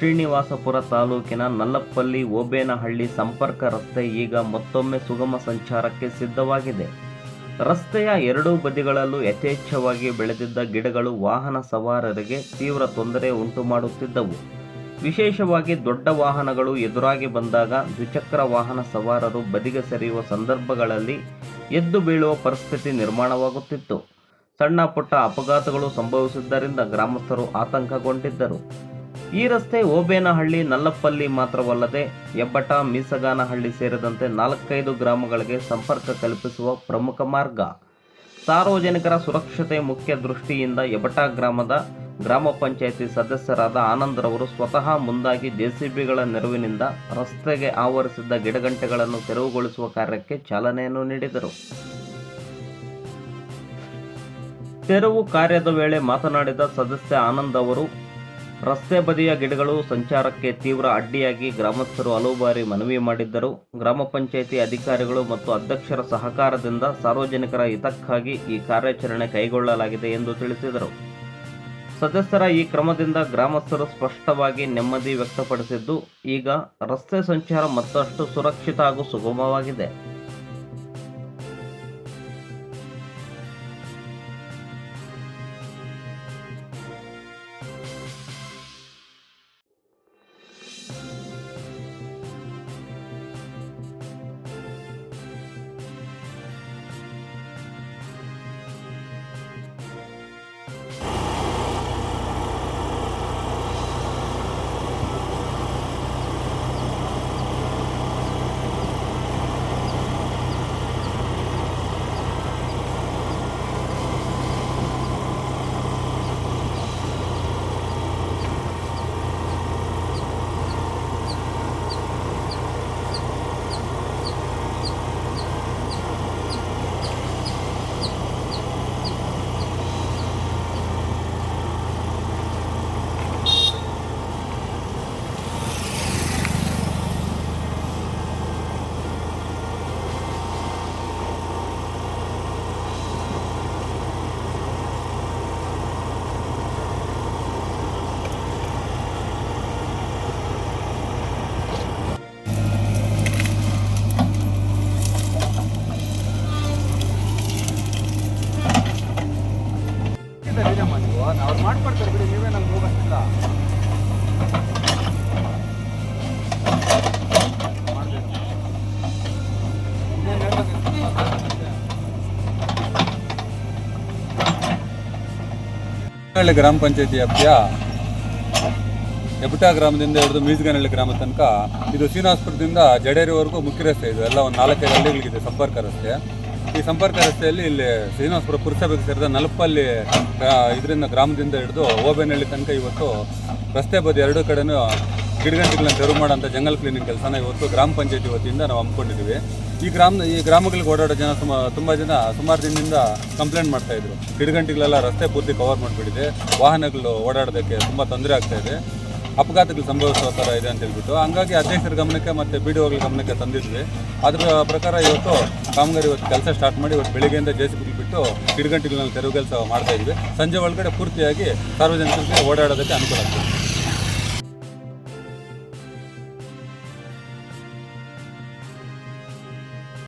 ಶ್ರೀನಿವಾಸಪುರ ತಾಲೂಕಿನ ನಲ್ಲಪ್ಪಲ್ಲಿ ಓಬೇನಹಳ್ಳಿ ಸಂಪರ್ಕ ರಸ್ತೆ ಈಗ ಮತ್ತೊಮ್ಮೆ ಸುಗಮ ಸಂಚಾರಕ್ಕೆ ಸಿದ್ಧವಾಗಿದೆ. ರಸ್ತೆಯ ಎರಡೂ ಬದಿಗಳಲ್ಲೂ ಯಥೇಚ್ಛವಾಗಿ ಬೆಳೆದಿದ್ದ ಗಿಡಗಳು ವಾಹನ ಸವಾರರಿಗೆ ತೀವ್ರ ತೊಂದರೆ ಉಂಟು ಮಾಡುತ್ತಿದ್ದವು. ವಿಶೇಷವಾಗಿ ದೊಡ್ಡ ವಾಹನಗಳು ಎದುರಾಗಿ ಬಂದಾಗ ದ್ವಿಚಕ್ರ ವಾಹನ ಸವಾರರು ಬದಿಗೆ ಸರಿಯುವ ಸಂದರ್ಭಗಳಲ್ಲಿ ಎದ್ದು ಬೀಳುವ ಪರಿಸ್ಥಿತಿ ನಿರ್ಮಾಣವಾಗುತ್ತಿತ್ತು. ಸಣ್ಣ ಪುಟ್ಟ ಅಪಘಾತಗಳು ಸಂಭವಿಸಿದ್ದರಿಂದ ಗ್ರಾಮಸ್ಥರು ಆತಂಕಗೊಂಡಿದ್ದರು. ಈ ರಸ್ತೆ ಓಬೇನಹಳ್ಳಿ ನಲ್ಲಪ್ಪಲ್ಲಿ ಮಾತ್ರವಲ್ಲದೆ ಹೆಬ್ಬಟ ಮೀಸಗಾನಹಳ್ಳಿ ಸೇರಿದಂತೆ ನಾಲ್ಕೈದು ಗ್ರಾಮಗಳಿಗೆ ಸಂಪರ್ಕ ಕಲ್ಪಿಸುವ ಪ್ರಮುಖ ಮಾರ್ಗ. ಸಾರ್ವಜನಿಕರ ಸುರಕ್ಷತೆ ಮುಖ್ಯ ದೃಷ್ಟಿಯಿಂದ ಹೆಬಟ ಗ್ರಾಮದ ಗ್ರಾಮ ಪಂಚಾಯಿತಿ ಸದಸ್ಯರಾದ ಆನಂದ್ರವರು ಸ್ವತಃ ಮುಂದಾಗಿ ಜೆಸಿಬಿಗಳ ನೆರವಿನಿಂದ ರಸ್ತೆಗೆ ಆವರಿಸಿದ್ದ ಗಿಡಗಂಟೆಗಳನ್ನು ತೆರವುಗೊಳಿಸುವ ಕಾರ್ಯಕ್ಕೆ ಚಾಲನೆಯನ್ನು ನೀಡಿದರು. ತೆರವು ಕಾರ್ಯದ ವೇಳೆ ಮಾತನಾಡಿದ ಸದಸ್ಯ ಆನಂದ್ ಅವರು ರಸ್ತೆ ಬದಿಯ ಗಿಡಗಳು ಸಂಚಾರಕ್ಕೆ ತೀವ್ರ ಅಡ್ಡಿಯಾಗಿ ಗ್ರಾಮಸ್ಥರು ಹಲವು ಬಾರಿ ಮನವಿ ಮಾಡಿದ್ದರು. ಗ್ರಾಮ ಪಂಚಾಯಿತಿ ಅಧಿಕಾರಿಗಳು ಮತ್ತು ಅಧ್ಯಕ್ಷರ ಸಹಕಾರದಿಂದ ಸಾರ್ವಜನಿಕರ ಹಿತಕ್ಕಾಗಿ ಈ ಕಾರ್ಯಾಚರಣೆ ಕೈಗೊಳ್ಳಲಾಗಿದೆ ಎಂದು ತಿಳಿಸಿದರು. ಸದಸ್ಯರ ಈ ಕ್ರಮದಿಂದ ಗ್ರಾಮಸ್ಥರು ಸ್ಪಷ್ಟವಾಗಿ ನೆಮ್ಮದಿ ವ್ಯಕ್ತಪಡಿಸಿದ್ದು, ಈಗ ರಸ್ತೆ ಸಂಚಾರ ಮತ್ತಷ್ಟು ಸುರಕ್ಷಿತ ಹಾಗೂ ಸುಗಮವಾಗಿದೆ. ಅವ್ರು ಮಾಡ್ಕೊಡ್ತಾರೆ ಬಿಡಿ, ನೀವೇ ನಮ್ಗೆ ಹೋಗೋದಿಲ್ಲ ಗ್ರಾಮ ಪಂಚಾಯತಿ ವ್ಯಾಪ್ತಿಯ ಎಬಟಾ ಗ್ರಾಮದಿಂದ ಹಿಡಿದು ಮೀಸ್ಗನಹಳ್ಳಿ ಗ್ರಾಮ ತನಕ ಇದು ಸೀನಾಸ್ಪುರದಿಂದ ಜಡೇರಿವರೆಗೂ ಮುಖ್ಯ ರಸ್ತೆ ಇದು. ಎಲ್ಲ ಒಂದು ನಾಲ್ಕೈದು ಹಳ್ಳಿಗಳಿಗಿದೆ, ಸಂಪರ್ಕ ರಸ್ತೆ. ಈ ಸಂಪರ್ಕ ರಸ್ತೆಯಲ್ಲಿ ಇಲ್ಲಿ ಶ್ರೀನಿವಾಸಪುರ ಪುರಸಭೆಗೆ ಸೇರಿದ ನಲಪಲ್ಲಿ ಇದರಿಂದ ಗ್ರಾಮದಿಂದ ಹಿಡಿದು ಓಬೇನಹಳ್ಳಿ ತನಕ ಇವತ್ತು ರಸ್ತೆ ಬದಿ ಎರಡೂ ಕಡೆನೂ ಗಿಡಗಂಟಿಗಳನ್ನು ತೆರವು ಮಾಡೋಂಥ ಜಂಗಲ್ ಕ್ಲೀನಿಂಗ್ ಕೆಲಸನ ಇವತ್ತು ಗ್ರಾಮ ಪಂಚಾಯತಿ ವತಿಯಿಂದ ನಾವು ಹಮ್ಮಿಕೊಂಡಿದ್ದೀವಿ. ಈ ಗ್ರಾಮ, ಈ ಗ್ರಾಮಗಳಿಗೆ ಓಡಾಡೋ ಜನ ತುಂಬ ತುಂಬ ಜನ ಸುಮಾರು ದಿನದಿಂದ ಕಂಪ್ಲೇಂಟ್ ಮಾಡ್ತಾ ಇದ್ರು. ಗಿಡಗಂಟಿಗಳೆಲ್ಲ ರಸ್ತೆ ಪೂರ್ತಿ ಕವರ್ ಮಾಡಿಬಿಟ್ಟಿದೆ. ವಾಹನಗಳು ಓಡಾಡೋದಕ್ಕೆ ತುಂಬ ತೊಂದರೆ ಆಗ್ತಾ ಇದೆ. ಅಪಘಾತಗಳು ಸಂಭವಿಸುವ ಥರ ಇದೆ ಅಂತ ಹೇಳ್ಬಿಟ್ಟು, ಹಂಗಾಗಿ ಅಧ್ಯಕ್ಷರ ಗಮನಕ್ಕೆ ಮತ್ತು ಬಿ ಡಿ ಗಮನಕ್ಕೆ ತಂದಿದ್ವಿ. ಅದರ ಪ್ರಕಾರ ಇವತ್ತು ಕಾಮಗಾರಿ ಇವತ್ತು ಕೆಲಸ ಸ್ಟಾರ್ಟ್ ಮಾಡಿ ಇವತ್ತು ಬೆಳಿಗ್ಗೆಯಿಂದ ಜೆ ಸಿ ಬಿಟ್ಟು ಗಿಡಗಂಟಿಗಳನ್ನ ತೆರವು ಕೆಲಸ ಮಾಡ್ತಾ ಇದ್ವಿ. ಸಂಜೆ ಒಳಗಡೆ ಪೂರ್ತಿಯಾಗಿ ಸಾರ್ವಜನಿಕರಿಗೆ ಓಡಾಡೋದಕ್ಕೆ ಅನುಕೂಲ ಆಗ್ತದೆ.